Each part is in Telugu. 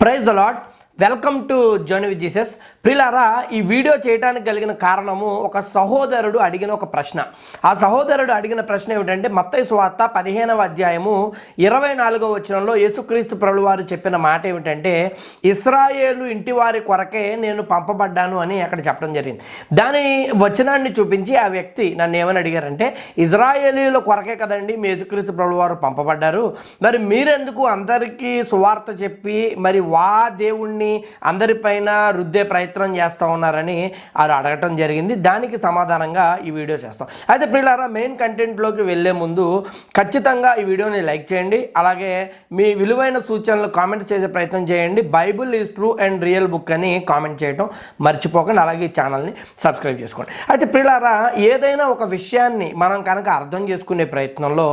Praise the lord Welcome to journey with Jesus. ప్రిలారా ఈ వీడియో చేయడానికి కలిగిన కారణము ఒక సహోదరుడు అడిగిన ఒక ప్రశ్న. ఆ సహోదరుడు అడిగిన ప్రశ్న ఏమిటంటే మత్తయి సువార్త పదిహేనవ అధ్యాయము ఇరవై నాలుగవ వచనంలో యేసుక్రీస్తు ప్రభులు వారు చెప్పిన మాట ఏమిటంటే ఇస్రాయేలు ఇంటి వారి కొరకే నేను పంపబడ్డాను అని అక్కడ చెప్పడం జరిగింది. దాని వచనాన్ని చూపించి ఆ వ్యక్తి నన్ను ఏమని అడిగారంటే ఇజ్రాయేలీల కొరకే కదండి మీ యేసుక్రీస్తు ప్రభులు వారు పంపబడ్డారు. మరి మీరెందుకు అందరికీ సువార్త చెప్పి మరి వా దేవుణ్ణి అందరిపైన రుద్దే ప్రయత్నం చేస్తూ ఉన్నారని వారు అడగటం జరిగింది. దానికి సమాధానంగా ఈ వీడియో చేస్తాం. అయితే ప్రియులారా మెయిన్ కంటెంట్లోకి వెళ్ళే ముందు ఖచ్చితంగా ఈ వీడియోని లైక్ చేయండి. అలాగే మీ విలువైన సూచనలు కామెంట్ చేసే ప్రయత్నం చేయండి. Bible is true and real book అని కామెంట్ చేయటం మర్చిపోకండి. అలాగే ఈ ఛానల్ని సబ్స్క్రైబ్ చేసుకోండి. అయితే ప్రియులారా ఏదైనా ఒక విషయాన్ని మనం కనుక అర్థం చేసుకునే ప్రయత్నంలో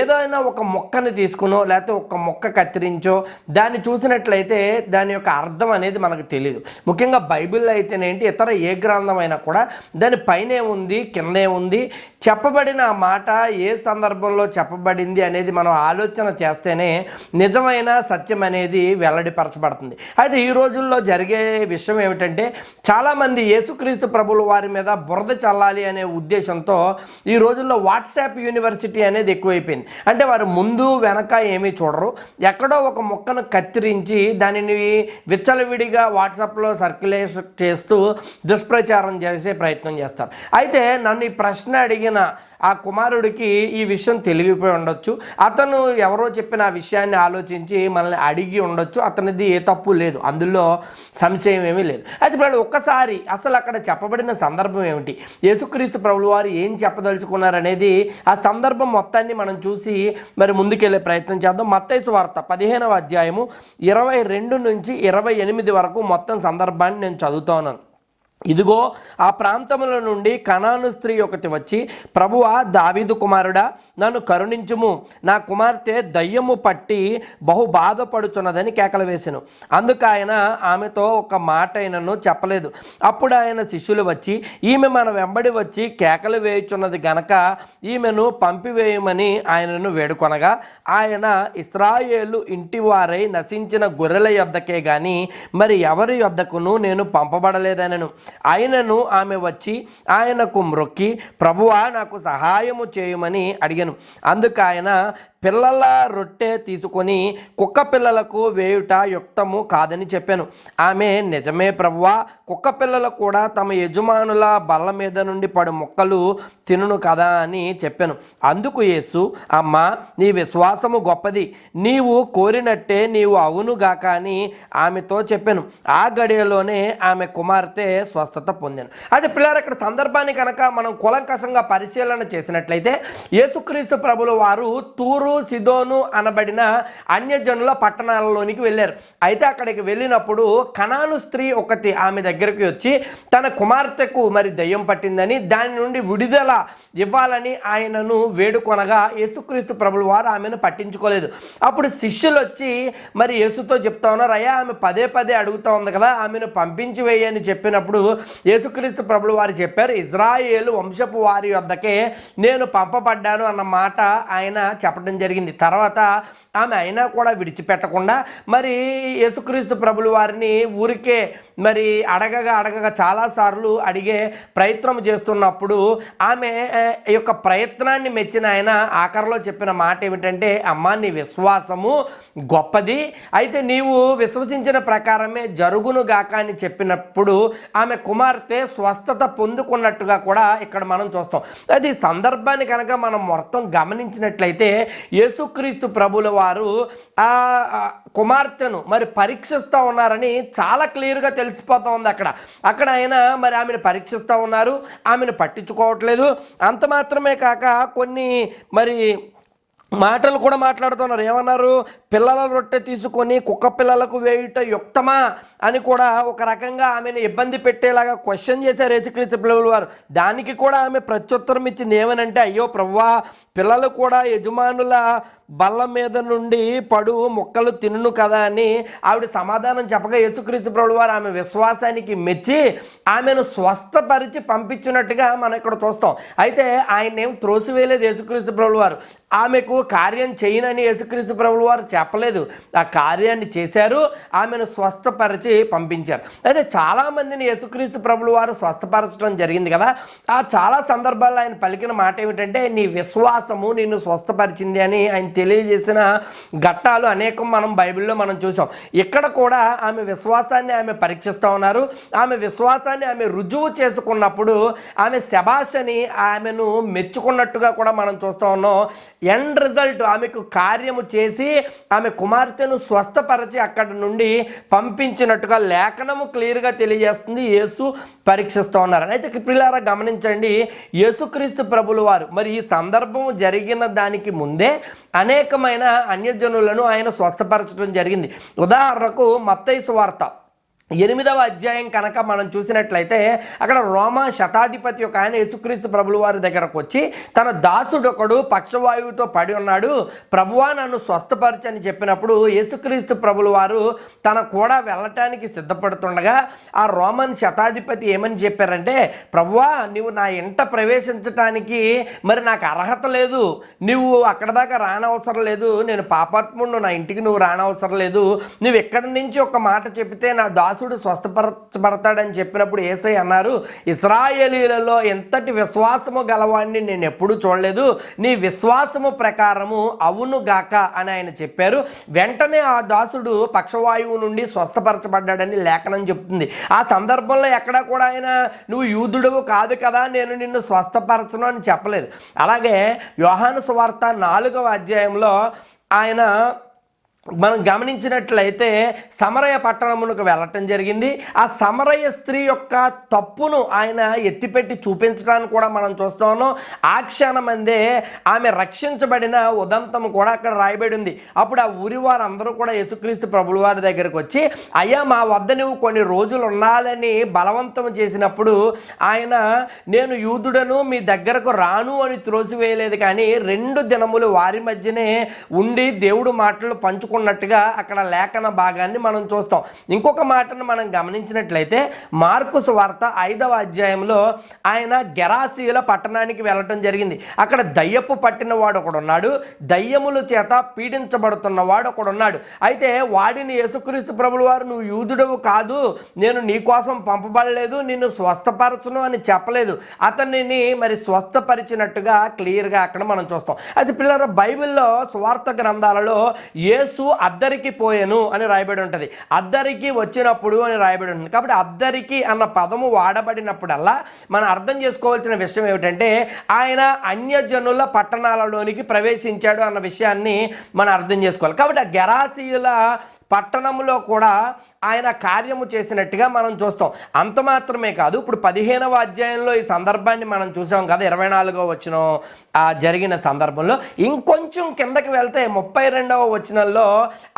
ఏదైనా ఒక మొక్కని తీసుకునో లేకపోతే ఒక మొక్క కత్తిరించో దాన్ని చూసినట్లయితే దాని యొక్క అర్థం అర్థం అనేది మనకు తెలియదు ముఖ్యంగా బైబిల్లో అయితేనేంటి ఇతర ఏ గ్రంథం అయినా కూడా దాని పైనే ఉంది కిందే ఉంది. చెప్పబడిన మాట ఏ సందర్భంలో చెప్పబడింది అనేది మనం ఆలోచన చేస్తేనే నిజమైన సత్యం అనేది వెల్లడిపరచబడుతుంది. అయితే ఈ రోజుల్లో జరిగే విషయం ఏమిటంటే చాలామంది యేసుక్రీస్తు ప్రభుల వారి మీద బురద చల్లాలి అనే ఉద్దేశంతో ఈ రోజుల్లో వాట్సాప్ యూనివర్సిటీ అనేది ఎక్కువైపోయింది. అంటే వారు ముందు వెనక ఏమీ చూడరు. ఎక్కడో ఒక మొక్కను కత్తిరించి దానిని విచ్చలవిడిగా వాట్సాప్లో సర్క్యులేషన్ చేస్తూ దుష్ప్రచారం చేసే ప్రయత్నం చేస్తారు. అయితే నన్ను ఈ ప్రశ్న అడిగిన ఆ కుమారుడికి ఈ విషయం తెలివిపోయి ఉండొచ్చు. అతను ఎవరో చెప్పిన ఆ విషయాన్ని ఆలోచించి మనల్ని అడిగి ఉండొచ్చు. అతనిది ఏ తప్పు లేదు. అందులో సంశయం ఏమీ లేదు. అయితే ఇప్పుడు ఒక్కసారి అసలు అక్కడ చెప్పబడిన సందర్భం ఏమిటి? యేసుక్రీస్తు ప్రభులు వారు ఏం చెప్పదలుచుకున్నారనేది ఆ సందర్భం మొత్తాన్ని మనం చూసి మరి ముందుకెళ్ళే ప్రయత్నం చేద్దాం. మత్తైసు వార్త పదిహేనవ అధ్యాయము ఇరవై రెండు నుంచి ఇరవై ఎనిమిది వరకు మొత్తం సందర్భాన్ని నేను చదువుతా ఉన్నాను. ఇదిగో ఆ ప్రాంతముల నుండి కణాను స్త్రీ ఒకటి వచ్చి ప్రభువా దావీదు కుమారుడా నన్ను కరుణించుము. నా కుమార్తె దయ్యము పట్టి బహు బాధపడుచున్నదని కేకలు వేసాను. అందుకు ఆయన ఆమెతో ఒక మాట అయినను చెప్పలేదు. అప్పుడు ఆయన శిష్యులు వచ్చి ఈమె మన వెంబడి వచ్చి కేకలు వేయుచున్నది గనక ఈమెను పంపివేయమని ఆయనను వేడుకొనగా ఆయన ఇస్రాయేలు ఇంటివారై నశించిన గొర్రెల యొద్దకే గాని మరి ఎవరి యొద్దకును నేను పంపబడలేదనను. ఆయనను ఆమె వచ్చి ఆయనకు మ్రొక్కి ప్రభువా నాకు సహాయము చేయమని అడిగాను. అందుకు ఆయన పిల్లల రొట్టె తీసుకొని కుక్క పిల్లలకు వేయుట యుక్తము కాదని చెప్పాను. ఆమె నిజమే ప్రభువా కుక్క పిల్లలు కూడా తమ యజమానుల బల్ల మీద నుండి పడు మొక్కలు తినును కదా అని చెప్పాను. అందుకు యేసు అమ్మ నీ విశ్వాసము గొప్పది. నీవు కోరినట్టే నీవు అవునుగాక అని ఆమెతో చెప్పాను. ఆ గడియలోనే ఆమె కుమార్తె స్వస్థత పొందాను. అదే పిల్లలు ఇక్కడ సందర్భాన్ని కనుక మనం కులంకసంగా పరిశీలన చేసినట్లయితే యేసుక్రీస్తు ప్రభుల వారు తూరు సిదోను అనబడిన అన్యజనుల పట్టణాలలోనికి వెళ్ళారు. అయితే అక్కడికి వెళ్ళినప్పుడు కణాను స్త్రీ ఒకటి ఆమె దగ్గరికి వచ్చి తన కుమార్తెకు మరి దయ్యం పట్టిందని దాని నుండి విడుదల ఇవ్వాలని ఆయనను వేడుకొనగా యేసుక్రీస్తు ప్రభుల వారు ఆమెను పట్టించుకోలేదు. అప్పుడు శిష్యులు వచ్చి మరి యేసుతో చెప్తా ఉన్నారు అయ్యా ఆమె పదే పదే అడుగుతా ఉంది కదా ఆమెను పంపించి వేయని చెప్పినప్పుడు యేసుక్రీస్తు ప్రభులు వారు చెప్పారు ఇజ్రాయేలు వంశపు వారి వద్దకే నేను పంపబడ్డాను అన్న మాట ఆయన చెప్పడం జరిగింది. తర్వాత ఆమె అయినా కూడా విడిచిపెట్టకుండా మరి యేసుక్రీస్తు ప్రభులు వారిని ఊరికే మరి అడగగా అడగగా చాలాసార్లు అడిగే ప్రయత్నం చేస్తున్నప్పుడు ఆమె ఈ యొక్క ప్రయత్నాన్ని మెచ్చిన ఆయన ఆఖరిలో చెప్పిన మాట ఏమిటంటే అమ్మ నీ విశ్వాసము గొప్పది. అయితే నీవు విశ్వసించిన ప్రకారమే జరుగును గాక అని చెప్పినప్పుడు ఆమె కుమార్తె స్వస్థత పొందుకున్నట్టుగా కూడా ఇక్కడ మనం చూస్తాం. అది సందర్భాన్ని కనుక మనం మొత్తం గమనించినట్లయితే యేసుక్రీస్తు ప్రభుల వారు ఆ కుమార్తెను మరి పరీక్షిస్తూ ఉన్నారని చాలా క్లియర్గా తెలిసిపోతూ ఉంది అక్కడ. అక్కడ ఆయన మరి ఆమెను పరీక్షిస్తూ ఉన్నారు ఆమెను పట్టించుకోవట్లేదు. అంత మాత్రమే కాక కొన్ని మరి మాటలు కూడా మాట్లాడుతున్నారు. ఏమన్నారు? పిల్లల రొట్టె తీసుకొని కుక్క పిల్లలకు వేయుట యుక్తమా? అని కూడా ఒక రకంగా ఆమెను ఇబ్బంది పెట్టేలాగా క్వశ్చన్ చేశారు యేసుక్రీస్తు పిల్లల వారు. దానికి కూడా ఆమె ప్రత్యుత్తరం ఇచ్చింది ఏమనంటే అయ్యో ప్రవ్వా పిల్లలు కూడా యజమానుల బల్ల మీద నుండి పడు మొక్కలు తినును కదా అని ఆవిడ సమాధానం చెప్పగా యేసుక్రీస్తు ప్రభులు వారు ఆమె విశ్వాసానికి మెచ్చి ఆమెను స్వస్థపరిచి పంపించినట్టుగా మనం ఇక్కడ చూస్తాం. అయితే ఆయన ఏం త్రోసివేయలేదు యేసుక్రీస్తు ప్రభులు వారు. ఆమెకు కార్యం చేయనని యేసుక్రీస్తు ప్రభులు వారు చెప్పలేదు. ఆ కార్యాన్ని చేశారు ఆమెను స్వస్థపరిచి పంపించారు. అయితే చాలామందిని యేసుక్రీస్తు ప్రభులు వారు స్వస్థపరచడం జరిగింది కదా. ఆ చాలా సందర్భాల్లో ఆయన పలికిన మాట ఏమిటంటే నీ విశ్వాసము నిన్ను స్వస్థపరిచింది అని ఆయన తెలియజేసిన ఘట్టాలు అనేకం మనం బైబిల్లో మనం చూసాం. ఇక్కడ కూడా ఆమె విశ్వాసాన్ని ఆమె పరీక్షిస్తూ ఉన్నారు. ఆమె విశ్వాసాన్ని ఆమె రుజువు చేసుకున్నప్పుడు ఆమె శబాషని ఆమెను మెచ్చుకున్నట్టుగా కూడా మనం చూస్తూ ఉన్నాం. ఎండ్ రిజల్ట్ ఆమెకు కార్యము చేసి ఆమె కుమార్తెను స్వస్థపరిచి అక్కడి నుండి పంపించినట్టుగా లేఖనము క్లియర్గా తెలియజేస్తుంది. యేసు పరీక్షిస్తూ ఉన్నారు. అయితే పిల్లారా గమనించండి యేసుక్రీస్తు ప్రభుల వారు. మరి ఈ సందర్భం జరిగిన దానికి ముందే అనేకమైన అన్యజనులను ఆయన స్వస్థపరచడం జరిగింది. ఉదాహరణకు మత్తైసు వార్త ఎనిమిదవ అధ్యాయం కనుక మనం చూసినట్లయితే అక్కడ రోమా శతాధిపతి ఒక ఆయన యేసుక్రీస్తు ప్రభులు వారి దగ్గరకు వచ్చి తన దాసుడు ఒకడు పక్షవాయువుతో పడి ఉన్నాడు ప్రభువా నన్ను స్వస్థపరచని చెప్పినప్పుడు యేసుక్రీస్తు ప్రభులు వారు తన కూడా వెళ్ళటానికి సిద్ధపడుతుండగా ఆ రోమన్ శతాధిపతి ఏమని చెప్పారంటే ప్రభువా నువ్వు నా ఇంట ప్రవేశించటానికి మరి నాకు అర్హత లేదు నువ్వు అక్కడ దాకా రానవసరం లేదు నేను పాపాత్ముడు నా ఇంటికి నువ్వు రానవసరం లేదు నువ్వు ఎక్కడి నుంచి ఒక మాట చెప్తే నా దాసు దాసుడు స్వస్థపరచబడతాడని చెప్పినప్పుడు ఏసై అన్నారు ఇస్రాయేలీలలో ఎంతటి విశ్వాసము గలవాడిని నేను ఎప్పుడూ చూడలేదు. నీ విశ్వాసము ప్రకారము అవును గాక అని ఆయన చెప్పారు. వెంటనే ఆ దాసుడు పక్షవాయువు నుండి స్వస్థపరచబడ్డాడని లేఖనం చెప్తుంది. ఆ సందర్భంలో ఎక్కడ కూడా ఆయన నువ్వు యూదుడవు కాదు కదా నేను నిన్ను స్వస్థపరచను అని చెప్పలేదు. అలాగే యోహాను సువార్త నాలుగవ అధ్యాయంలో ఆయన మనం గమనించినట్లయితే సమరయ పట్టణమునకు వెళ్ళటం జరిగింది. ఆ సమరయ స్త్రీ యొక్క తప్పును ఆయన ఎత్తిపెట్టి చూపించడానికి కూడా మనం చూస్తా ఉన్నాం. ఆ క్షణమందే ఆమె రక్షించబడిన ఉదంతం కూడా అక్కడ రాయబడి ఉంది. అప్పుడు ఆ ఊరి వారందరూ కూడా యేసుక్రీస్తు ప్రభుల వారి దగ్గరికి వచ్చి అయ్యా మా వద్ద నువ్వు కొన్ని రోజులు ఉండాలని బలవంతం చేసినప్పుడు ఆయన నేను యూదుడను మీ దగ్గరకు రాను అని త్రోసివేయలేదు కానీ రెండు దినములు వారి మధ్యనే ఉండి దేవుడు మాటలు పంచుకున్నట్టుగా అక్కడ లేఖన భాగాన్ని మనం చూస్తాం. ఇంకొక మాటను మనం గమనించినట్లయితే మార్కుస్ వార్త ఐదవ అధ్యాయంలో ఆయన గెరాసీల పట్టణానికి వెళ్ళటం జరిగింది. అక్కడ దయ్యపు పట్టిన వాడు ఒకడున్నాడు. దయ్యముల చేత పీడించబడుతున్న వాడు ఒకడున్నాడు. అయితే వాడిని యేసుక్రీస్తు ప్రభులు వారు నువ్వు యూదుడవు కాదు. నేను నీ కోసం పంపబడలేదు. నిన్ను స్వస్థపరచను అని చెప్పలేదు. అతనిని మరి స్వస్థపరిచినట్టుగా క్లియర్గా అక్కడ మనం చూస్తాం. అది పిల్లల బైబిల్లో స్వార్థ గ్రంథాలలో యేసు అద్దరికి పోయెను అని రాయబడి ఉంటుంది. అద్దరికి వచ్చినప్పుడు అని రాయబడి ఉంటుంది. కాబట్టి అద్దరికి అన్న పదము వాడబడినప్పుడల్లా మనం అర్థం చేసుకోవాల్సిన విషయం ఏమిటంటే ఆయన అన్యజనుల పట్టణాలలోనికి ప్రవేశించాడు అన్న విషయాన్ని మనం అర్థం చేసుకోవాలి. కాబట్టి ఆ గెరాసీయుల పట్టణంలో కూడా ఆయన కార్యము చేసినట్టుగా మనం చూస్తాం. అంత మాత్రమే కాదు ఇప్పుడు పదిహేనవ అధ్యాయంలో ఈ సందర్భాన్ని మనం చూసాం కదా ఇరవై నాలుగో వచ్చిన ఆ జరిగిన సందర్భంలో ఇంకొంచెం కిందకి వెళ్తే ముప్పై రెండవ వచనంలో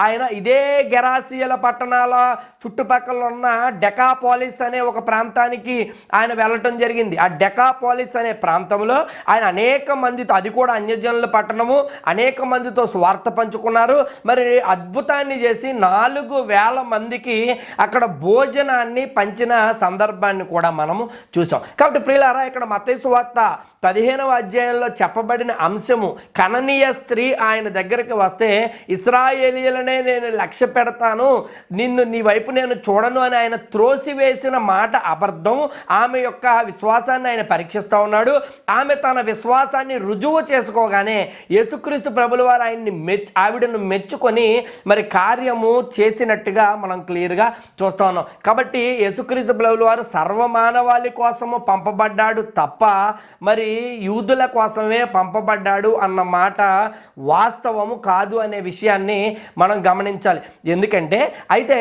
ఆయన ఇదే గెరాసియల పట్టణాల చుట్టుపక్కల ఉన్న డెకాపాలిస్ అనే ఒక ప్రాంతానికి ఆయన వెళ్ళటం జరిగింది. ఆ డెకాపాలిస్ అనే ప్రాంతంలో ఆయన అనేక మందితో అది కూడా అన్యజనుల పట్టణము అనేక మందితో స్వార్థ పంచుకున్నారు. మరి అద్భుతాన్ని చేసి నాలుగు వేల మందికి అక్కడ భోజనాన్ని పంచిన సందర్భాన్ని కూడా మనము చూసాం. కాబట్టి ప్రియులారా ఇక్కడ మతేసు వార్త పదిహేనవ అధ్యాయంలో చెప్పబడిన అంశము కననీయ స్త్రీ ఆయన దగ్గరికి వస్తే ఇస్రాయేలీలనే నేను లక్ష్య పెడతాను నిన్ను నీ వైపు నేను చూడను అని ఆయన త్రోసివేసిన మాట అబద్ధం. ఆమె యొక్క విశ్వాసాన్ని ఆయన పరీక్షిస్తూ ఉన్నాడు. ఆమె తన విశ్వాసాన్ని రుజువు చేసుకోగానే యేసుక్రీస్తు ప్రభుల వారు ఆయన్ని మెచ్ ఆవిడను మెచ్చుకొని మరి కార్యము చేసినట్టుగా మనం క్లియర్గా చూస్తూ ఉన్నాం. కాబట్టి యేసుక్రీస్తు బ్లౌల్ వారు సర్వమానవాళి కోసము పంపబడ్డాడు తప్ప మరి యూదుల కోసమే పంపబడ్డాడు అన్న మాట వాస్తవము కాదు అనే విషయాన్ని మనం గమనించాలి. ఎందుకంటే అయితే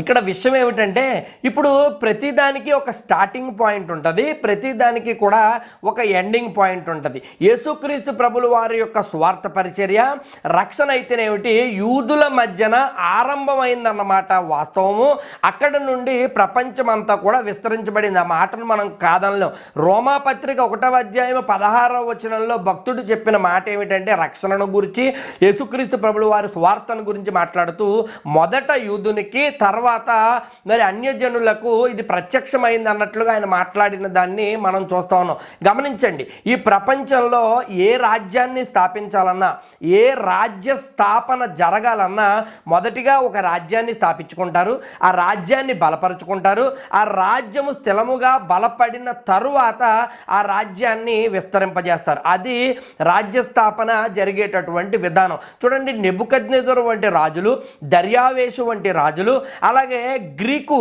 ఇక్కడ విషయం ఏమిటంటే ఇప్పుడు ప్రతిదానికి ఒక స్టార్టింగ్ పాయింట్ ఉంటుంది ప్రతిదానికి కూడా ఒక ఎండింగ్ పాయింట్ ఉంటుంది. యేసుక్రీస్తు ప్రభుల వారి యొక్క స్వార్థ పరిచర్య రక్షణ అయితేనేమిటి యూదుల మధ్యన ఆరంభమైందన్నమాట వాస్తవము. అక్కడ నుండి ప్రపంచమంతా కూడా విస్తరించబడింది. ఆ మాటను మనం కాదనలేం. రోమాపత్రిక ఒకటవ అధ్యాయం పదహారవ వచనంలో భక్తుడు చెప్పిన మాట ఏమిటంటే రక్షణను గురించి యేసుక్రీస్తు ప్రభుల వారి స్వార్థను గురించి మాట్లాడుతూ మొదట యూదునికి తర్వాత తర్వాత మరి అన్యజనులకు ఇది ప్రత్యక్షమైంది అన్నట్లుగా ఆయన మాట్లాడిన దాన్ని మనం చూస్తా ఉన్నాం. గమనించండి ఈ ప్రపంచంలో ఏ రాజ్యాన్ని స్థాపించాలన్నా ఏ రాజ్య స్థాపన జరగాలన్నా మొదటిగా ఒక రాజ్యాన్ని స్థాపించుకుంటారు ఆ రాజ్యాన్ని బలపరుచుకుంటారు ఆ రాజ్యము స్థిరముగా బలపడిన తరువాత ఆ రాజ్యాన్ని విస్తరింపజేస్తారు. అది రాజ్య స్థాపన జరిగేటటువంటి విధానం. చూడండి నెబుకద్నెజరు వంటి రాజులు దర్యావేషు వంటి రాజులు అలా అలాగే గ్రీకు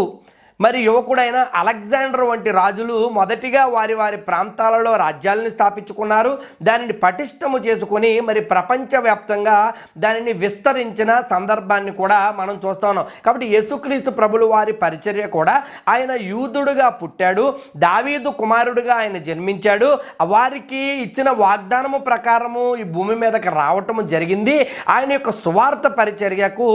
మరి యువకుడైన అలెగ్జాండర్ వంటి రాజులు మొదటిగా వారి వారి ప్రాంతాలలో రాజ్యాలను స్థాపించుకున్నారు. దానిని పటిష్టము చేసుకొని మరి ప్రపంచవ్యాప్తంగా దానిని విస్తరించిన సందర్భాన్ని కూడా మనం చూస్తా ఉన్నాం. కాబట్టి యేసుక్రీస్తు ప్రభులు వారి పరిచర్య కూడా ఆయన యూదుడుగా పుట్టాడు. దావీదు కుమారుడుగా ఆయన జన్మించాడు. వారికి ఇచ్చిన వాగ్దానము ప్రకారము ఈ భూమి మీదకి రావటము జరిగింది. ఆయన యొక్క సువార్త పరిచర్యకు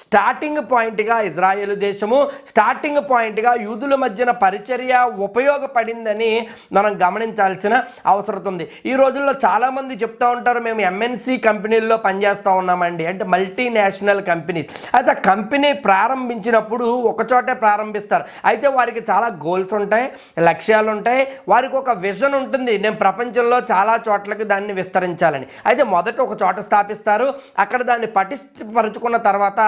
స్టార్టింగ్ పాయింట్గా ఇజ్రాయేల్ దేశము స్టార్టింగ్ పాయింట్ పాయింట్గా యూదుల మధ్యన పరిచర్య ఉపయోగపడిందని మనం గమనించాల్సిన అవసరం ఉంది ఈ రోజుల్లో చాలామంది చెప్తా ఉంటారు మేము ఎంఎన్సి కంపెనీల్లో పనిచేస్తూ ఉన్నామండి అంటే మల్టీనేషనల్ కంపెనీస్ అయితే ఆ కంపెనీ ప్రారంభించినప్పుడు ఒకచోటే ప్రారంభిస్తారు. అయితే వారికి చాలా గోల్స్ ఉంటాయి లక్ష్యాలు ఉంటాయి వారికి ఒక విజన్ ఉంటుంది. నేను ప్రపంచంలో చాలా చోట్లకి దాన్ని విస్తరించాలని. అయితే మొదట ఒక చోట స్థాపిస్తారు అక్కడ దాన్ని పటిష్టపరుచుకున్న తర్వాత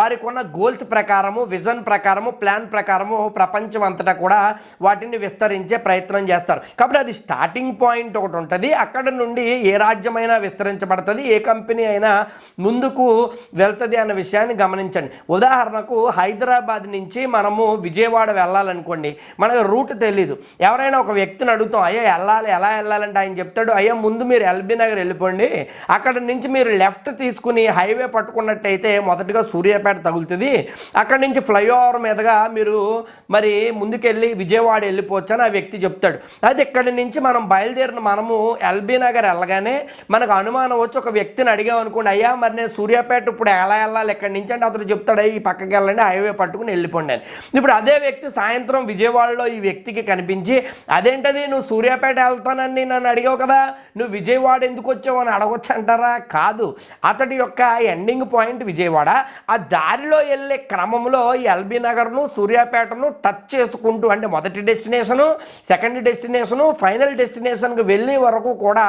వారికి ఉన్న గోల్స్ ప్రకారము విజన్ ప్రకారము ప్లాన్ ప్రకారం ప్రకారము ప్రపంచం అంతటా కూడా వాటిని విస్తరించే ప్రయత్నం చేస్తారు. కాబట్టి అది స్టార్టింగ్ పాయింట్ ఒకటి ఉంటుంది. అక్కడ నుండి ఏ రాజ్యమైనా విస్తరించబడుతుంది. ఏ కంపెనీ అయినా ముందుకు వెళ్తుంది అన్న విషయాన్ని గమనించండి. ఉదాహరణకు హైదరాబాద్ నుంచి మనము విజయవాడ వెళ్ళాలనుకోండి. మనకు రూట్ తెలీదు. ఎవరైనా ఒక వ్యక్తిని అడుగుతాం అయ్యా వెళ్ళాలి. ఎలా వెళ్ళాలంటే ఆయన చెప్తాడు అయ్యా ముందు మీరు ఎల్బీ నగర్ వెళ్ళిపోండి. అక్కడ నుంచి మీరు లెఫ్ట్ తీసుకుని హైవే పట్టుకున్నట్టయితే మొదటగా సూర్యాపేట తగులుతుంది. అక్కడి నుంచి ఫ్లైఓవర్ మీదుగా మీరు మరి ముందుకెళ్ళి విజయవాడ వెళ్ళిపోవచ్చు అని ఆ వ్యక్తి చెప్తాడు. అయితే ఇక్కడి నుంచి మనం బయలుదేరిన మనము ఎల్బీ నగర్ వెళ్ళగానే మనకు అనుమానం వచ్చి ఒక వ్యక్తిని అడిగామనుకోండి అయ్యా మరి నేను సూర్యాపేట ఇప్పుడు ఎలా వెళ్ళాలి? ఇక్కడి నుంచి? అంటే అతను చెప్తాడు ఈ పక్కకి వెళ్ళండి హైవే పట్టుకుని వెళ్ళిపోండి ఇప్పుడు అదే వ్యక్తి సాయంత్రం విజయవాడలో ఈ వ్యక్తికి కనిపించి అదేంటది? నువ్వు సూర్యాపేట వెళ్తానని నన్ను అడిగావు కదా నువ్వు విజయవాడ ఎందుకు వచ్చావు అని అడగొచ్చు అంటారా? కాదు. అతడి యొక్క ఎండింగ్ పాయింట్ విజయవాడ. ఆ దారిలో వెళ్ళే క్రమంలో ఈ ఎల్బీ నగర్ను సూర్యాపేట సూర్యాపేటను టచ్ చేసుకుంటూ అంటే మొదటి డెస్టినేషను సెకండ్ డెస్టినేషను ఫైనల్ డెస్టినేషన్కి వెళ్ళే వరకు కూడా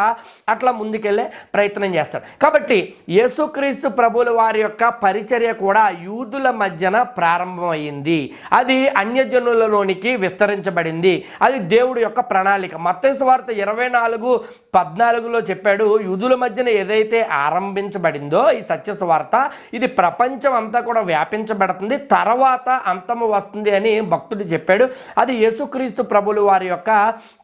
అట్లా ముందుకెళ్ళే ప్రయత్నం చేస్తారు. కాబట్టి యేసుక్రీస్తు ప్రభుల వారి యొక్క పరిచర్య కూడా యూదుల మధ్యన ప్రారంభమైంది. అది అన్యజనులలోనికి విస్తరించబడింది. అది దేవుడి యొక్క ప్రణాళిక. మత్తయి వార్త ఇరవై నాలుగు పద్నాలుగులో చెప్పాడు యూదుల మధ్యన ఏదైతే ఆరంభించబడిందో ఈ సత్య సువార్త ఇది ప్రపంచం అంతా కూడా వ్యాపించబడుతుంది తర్వాత అంతము వస్తుంది అని అని భక్తుడు చెప్పాడు. అది యేసుక్రీస్తు ప్రభులు వారి యొక్క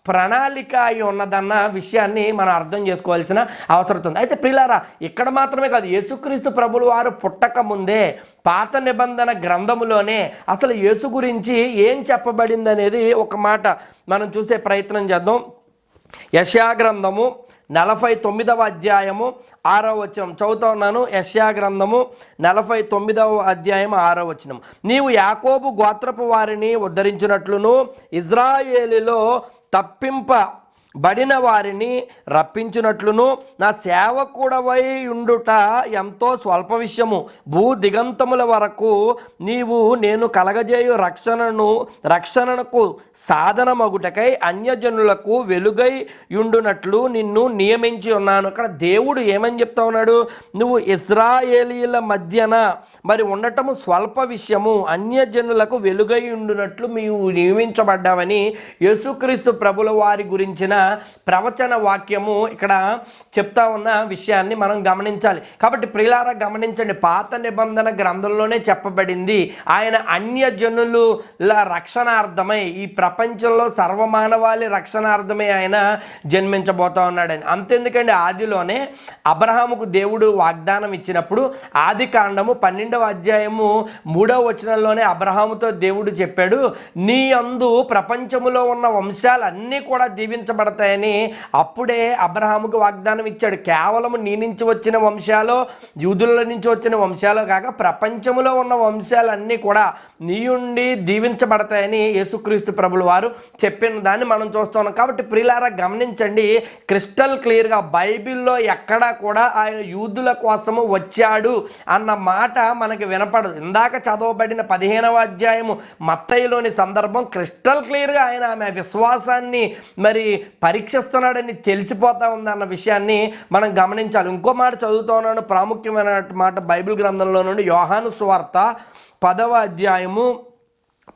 ప్రణాళిక అయి ఉన్నదన్న విషయాన్ని మనం అర్థం చేసుకోవాల్సిన అవసరం ఉంది. అయితే ప్రిలారా ఇక్కడ మాత్రమే కాదు యేసుక్రీస్తు ప్రభులు వారు పుట్టక ముందే పాత నిబంధన గ్రంథములోనే అసలు యేసు గురించి ఏం చెప్పబడింది అనేది ఒక మాట మనం చూసే ప్రయత్నం చేద్దాం. యశా గ్రంథము నలభై తొమ్మిదవ అధ్యాయము ఆరో వచనం. చదువుతా ఉన్నాను గ్రంథము నలభై తొమ్మిదవ అధ్యాయం ఆరో వచనం. నీవు యాకోబు గోత్రపు వారిని ఉద్ధరించినట్లును ఇజ్రాయేలీలో తప్పింప బడిన వారిని రప్పించినట్లును. నా సేవకుడవై ఉండుట ఎంతో స్వల్ప విషయము. భూ దిగంతముల వరకు నీవు నేను కలగజేయు రక్షణను రక్షణకు సాధనమగుటకై అన్యజనులకు వెలుగై ఉండునట్లు నిన్ను నియమించి ఉన్నాను. అక్కడ దేవుడు ఏమని చెప్తా ఉన్నాడు? నువ్వు ఇజ్రాయేలీల మధ్యన మరి ఉండటము స్వల్ప విషయము. అన్యజనులకు వెలుగై ఉండునట్లు నీవు నియమించబడ్డావని యేసుక్రీస్తు ప్రభుల వారి గురించిన ప్రవచన వాక్యము ఇక్కడ చెప్తా ఉన్న విషయాన్ని మనం గమనించాలి. కాబట్టి ప్రిలారా గమనించండి పాత నిబంధన గ్రంథంలోనే చెప్పబడింది ఆయన అన్యజనుల రక్షణార్థమై ఈ ప్రపంచంలో సర్వమానవాళి రక్షణార్థమై ఆయన జన్మించబోతా ఉన్నాడని. అంతెందుకండి ఆదిలోనే అబ్రహాముకు దేవుడు వాగ్దానం ఇచ్చినప్పుడు ఆది కాండము పన్నెండవ అధ్యాయము మూడవ వచనంలోనే అబ్రహాముతో దేవుడు చెప్పాడు నీ అందు ప్రపంచములో ఉన్న వంశాలన్నీ కూడా దీవించబడ దీవించబడతాయని అప్పుడే అబ్రహాముకు వాగ్దానం ఇచ్చాడు. కేవలం నీ నుంచి వచ్చిన వంశాలు యూదుల నుంచి వచ్చిన వంశాలు కాక ప్రపంచంలో ఉన్న వంశాలన్నీ కూడా నీయుండి దీవించబడతాయని యేసుక్రీస్తు ప్రభులు వారు చెప్పిన దాన్ని మనం చూస్తున్నాం కాబట్టి ప్రిలారా గమనించండి క్రిస్టల్ క్లియర్గా బైబిల్లో ఎక్కడా కూడా ఆయన యూదుల కోసము వచ్చాడు అన్న మాట మనకి వినపడదు. ఇందాక చదవబడిన పదిహేనవ అధ్యాయము మత్తయిలోని సందర్భం క్రిస్టల్ క్లియర్గా ఆయన ఆమె విశ్వాసాన్ని మరి పరీక్షిస్తున్నాడని తెలిసిపోతా ఉంది అన్న విషయాన్ని మనం గమనించాలి. ఇంకో మాట చదువుతున్నాను ప్రాముఖ్యమైన మాట బైబిల్ గ్రంథంలో నుండి యోహాను స్వార్త పదవ అధ్యాయము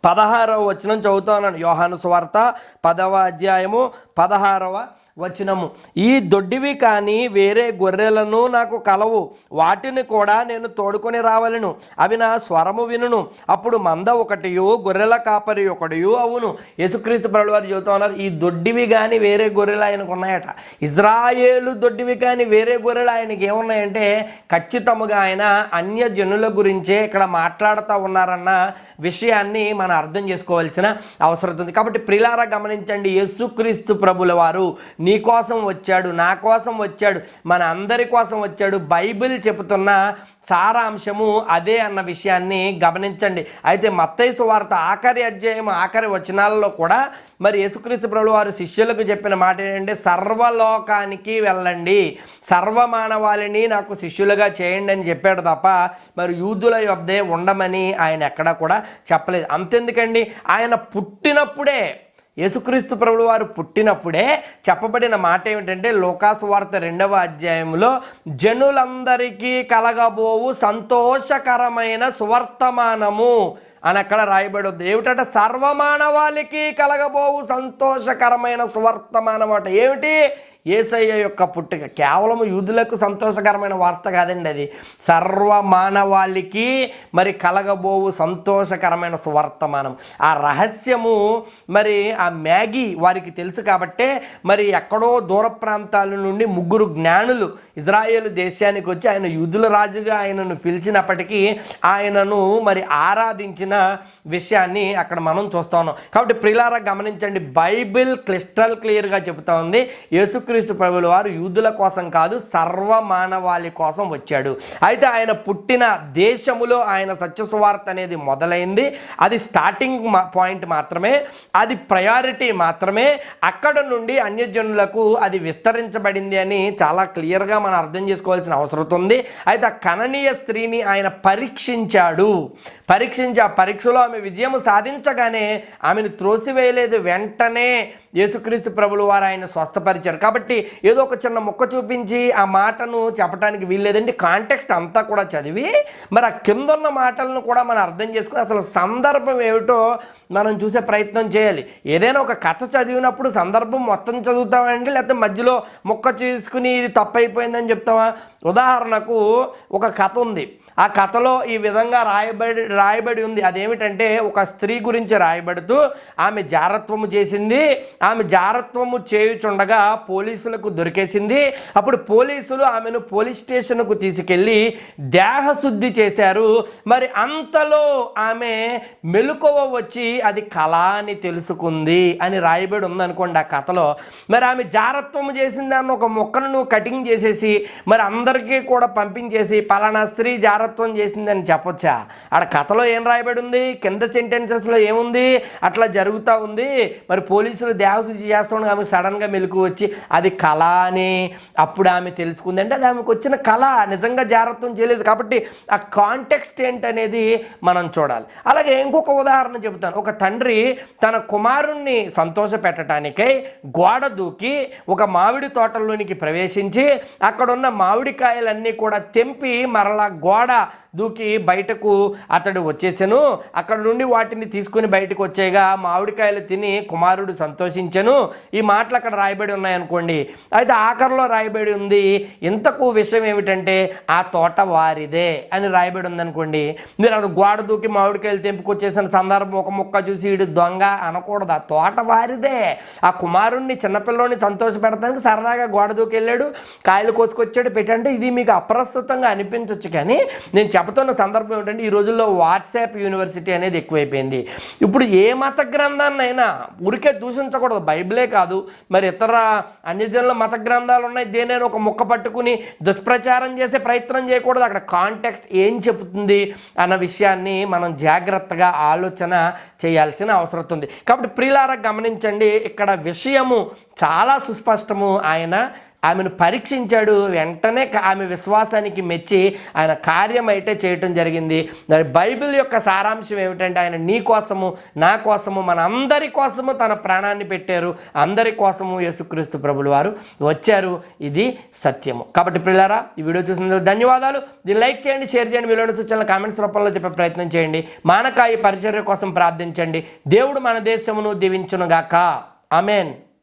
పదహారవ వచనం చదువుతున్నాను యోహాను స్వార్త పదవ అధ్యాయము పదహారవ వచనము. ఈ దొడ్డివి కానీ వేరే గొర్రెలను నాకు కలవు. వాటిని కూడా నేను తోడుకొని రావలను. అవి నా స్వరము వినును. అప్పుడు మంద ఒకటియు గొర్రెల కాపరి ఒకటియు అవును. యేసుక్రీస్తు ప్రభులు వారు చెబుతా ఉన్నారు ఈ దొడ్డివి కానీ వేరే గొర్రెలు ఆయనకు ఉన్నాయట. ఇజ్రాయేలు దొడ్డివి కానీ వేరే గొర్రెలు ఆయనకి ఏమున్నాయంటే ఖచ్చితముగా ఆయన అన్య జనుల గురించే ఇక్కడ మాట్లాడుతూ ఉన్నారన్న విషయాన్ని మనం అర్థం చేసుకోవాల్సిన అవసరం ఉంది. కాబట్టి ప్రిలారా గమనించండి యేసుక్రీస్తు ప్రభుల వారు నీ కోసం వచ్చాడు నా కోసం వచ్చాడు మన అందరి కోసం వచ్చాడు బైబిల్ చెబుతున్న సారాంశము అదే అన్న విషయాన్ని గమనించండి. అయితే మత్తైసు వార్త ఆఖరి అధ్యాయం ఆఖరి వచనాలలో కూడా మరి యేసుక్రీస్తు ప్రభు వారు శిష్యులకు చెప్పిన మాట ఏంటంటే సర్వలోకానికి వెళ్ళండి సర్వమానవాళిని నాకు శిష్యులుగా చేయండి అని చెప్పాడు తప్ప మరి యూదుల యొద్దే ఉండమని ఆయన ఎక్కడా కూడా చెప్పలేదు. అంతెందుకండి? ఆయన పుట్టినప్పుడే యేసుక్రీస్తు ప్రభులు వారు పుట్టినప్పుడే చెప్పబడిన మాట ఏమిటంటే లోకాసు వార్త రెండవ అధ్యాయంలో జనులందరికీ కలగబోవు సంతోషకరమైన సువర్తమానము అని అక్కడ రాయబడి ఏమిటంటే? సర్వమానవాళికి కలగబోవు సంతోషకరమైన సువర్తమానం అట ఏమిటి? ఏసయ్య యొక్క పుట్టుక. కేవలం యూదులకు సంతోషకరమైన వార్త కాదండి అది. సర్వ మానవాళికి మరి కలగబోవు సంతోషకరమైన సువర్తమానం. ఆ రహస్యము మరి ఆ మ్యాగీ వారికి తెలుసు కాబట్టే మరి ఎక్కడో దూర ప్రాంతాల నుండి ముగ్గురు జ్ఞానులు ఇజ్రాయేల్ దేశానికి వచ్చి ఆయన యూదుల రాజుగా ఆయనను పిలిచినప్పటికీ ఆయనను మరి ఆరాధించిన విషయాన్ని అక్కడ మనం చూస్తా ఉన్నాం. కాబట్టి ప్రిలారా గమనించండి. బైబిల్ క్లిస్టల్ క్లియర్గా చెబుతా ఉంది. యేసుక్రీస్తు ప్రభుల వారు యూదుల కోసం కాదు సర్వ మానవాళి కోసం వచ్చాడు. అయితే ఆయన పుట్టిన దేశములో ఆయన సత్యసువార్త అనేది మొదలైంది. అది స్టార్టింగ్ పాయింట్ మాత్రమే. అది ప్రయారిటీ మాత్రమే. అక్కడ నుండి అన్యజనులకు అది విస్తరించబడింది అని చాలా క్లియర్గా మనం అర్థం చేసుకోవాల్సిన అవసరం ఉంది. అయితే ఆ కననీయ స్త్రీని ఆయన పరీక్షించాడు. పరీక్షించి ఆ పరీక్షలో ఆమె విజయం సాధించగానే ఆమెను త్రోసివేయలేదు. వెంటనే యేసుక్రీస్తు ప్రభులు వారు ఆయన స్వస్థపరిచారు. కాబట్టి కాబట్టి ఏదో ఒక చిన్న మొక్క చూపించి ఆ మాటను చెప్పడానికి వీల్లేదండి. కాంటెక్స్ట్ అంతా కూడా చదివి మరి ఆ కింద ఉన్న మాటలను కూడా మనం అర్థం చేసుకుని అసలు సందర్భం ఏమిటో మనం చూసే ప్రయత్నం చేయాలి. ఏదైనా ఒక కథ చదివినప్పుడు సందర్భం మొత్తం చదువుతామండి లేకపోతే మధ్యలో మొక్క చేసుకుని ఇది తప్పైపోయిందని చెప్తామా? ఉదాహరణకు ఒక కథ ఉంది. ఆ కథలో ఈ విధంగా రాయబడి రాయబడి ఉంది. అదేమిటంటే ఒక స్త్రీ గురించి రాయబడుతూ ఆమె జారత్వము చేసింది. ఆమె జారత్వము చేయుచుండగా పోలీసులకు దొరికేసింది. అప్పుడు పోలీసులు ఆమెను పోలీస్ స్టేషన్కు తీసుకెళ్ళి దేహశుద్ధి చేశారు. మరి అంతలో ఆమె మెలకువ వచ్చి అది కళ అని తెలుసుకుంది అని రాయబడి ఉందనుకోండి ఆ కథలో. మరి ఆమె జారత్వం చేసిన దాన్ని ఒక మొక్కను నువ్వు కటింగ్ చేసేసి మరి అందరికీ కూడా పంపించేసి పలానా స్త్రీ జారత్వం చేసిందని చెప్పొచ్చా? ఆడ కథలో ఏం రాయబడి ఉంది? కింద సెంటెన్సెస్లో ఏముంది? అట్లా జరుగుతూ ఉంది. మరి పోలీసులు దేహశుద్ధి చేస్తుండగా ఆమె సడన్గా మెలకు వచ్చి అది అది కళ అని అప్పుడు ఆమె తెలుసుకుంది అంటే అది ఆమెకు వచ్చిన కళ నిజంగా జాగ్రత్తం చేయలేదు. కాబట్టి ఆ కాంటెక్స్ట్ ఏంటనేది మనం చూడాలి. అలాగే ఇంకొక ఉదాహరణ చెబుతాను. ఒక తండ్రి తన కుమారుణ్ణి సంతోష పెట్టడానికై గోడ దూకి ఒక మామిడి తోటలోనికి ప్రవేశించి అక్కడున్న మామిడికాయలన్నీ కూడా తెంపి మరలా గోడ దూకి బయటకు అతడు వచ్చేసాను. అక్కడ నుండి వాటిని తీసుకుని బయటకు వచ్చేగా మామిడికాయలు తిని కుమారుడు సంతోషించెను. ఈ మాటలు అక్కడ రాయబడి ఉన్నాయనుకోండి అయితే ఆఖరిలో రాయబడి ఉంది ఇంతకు విషయం ఏమిటంటే ఆ తోట వారిదే అని రాయబడి ఉందనుకోండి మీరు అక్కడ గోడ దూకి మామిడికాయలు తెంపుకొచ్చేసిన సందర్భం ఒక ముక్క చూసి వీడు దొంగ అనకూడదు. ఆ తోట వారిదే. ఆ కుమారుణ్ణి చిన్నపిల్లోని సంతోష పెడతానికి సరదాగా గోడ దూకి వెళ్ళాడు. కాయలు కోసుకొచ్చాడు పెట్టంటే ఇది మీకు అప్రస్తుతంగా అనిపించవచ్చు కానీ నేను చెబుతున్న సందర్భం ఏంటంటే ఈ రోజుల్లో వాట్సాప్ యూనివర్సిటీ అనేది ఎక్కువైపోయింది. ఇప్పుడు ఏ మత గ్రంథాన్నైనా ఊరికే దూషించకూడదు. బైబిలే కాదు. మరి ఇతర అన్ని మత గ్రంథాలు ఉన్నాయి. దేనైనా ఒక ముక్క పట్టుకుని దుష్ప్రచారం చేసే ప్రయత్నం చేయకూడదు. అక్కడ కాంటెక్స్ట్ ఏం చెబుతుంది అన్న విషయాన్ని మనం జాగ్రత్తగా ఆలోచన చేయాల్సిన అవసరం ఉంది. కాబట్టి ప్రియులారా గమనించండి. ఇక్కడ విషయము చాలా సుస్పష్టము. ఆయన ఆమెను పరీక్షించాడు. వెంటనే ఆమె విశ్వాసానికి మెచ్చి ఆయన కార్యం అయితే చేయటం జరిగింది. మరి బైబిల్ యొక్క సారాంశం ఏమిటంటే ఆయన నీ కోసము నా కోసము మన అందరి కోసము తన ప్రాణాన్ని పెట్టారు. అందరి కోసము యేసుక్రీస్తు ప్రభులు వారు వచ్చారు. ఇది సత్యము. కాబట్టి పిల్లరా ఈ వీడియో చూసినందుకు ధన్యవాదాలు. దీన్ని లైక్ చేయండి షేర్ చేయండి. మీలోని సూచనలు కామెంట్స్ రూపంలో చెప్పే ప్రయత్నం చేయండి. మానకాయ పరిచర్య కోసం ప్రార్థించండి. దేవుడు మన దేశమును దీవించునుగాక. ఆమెన్.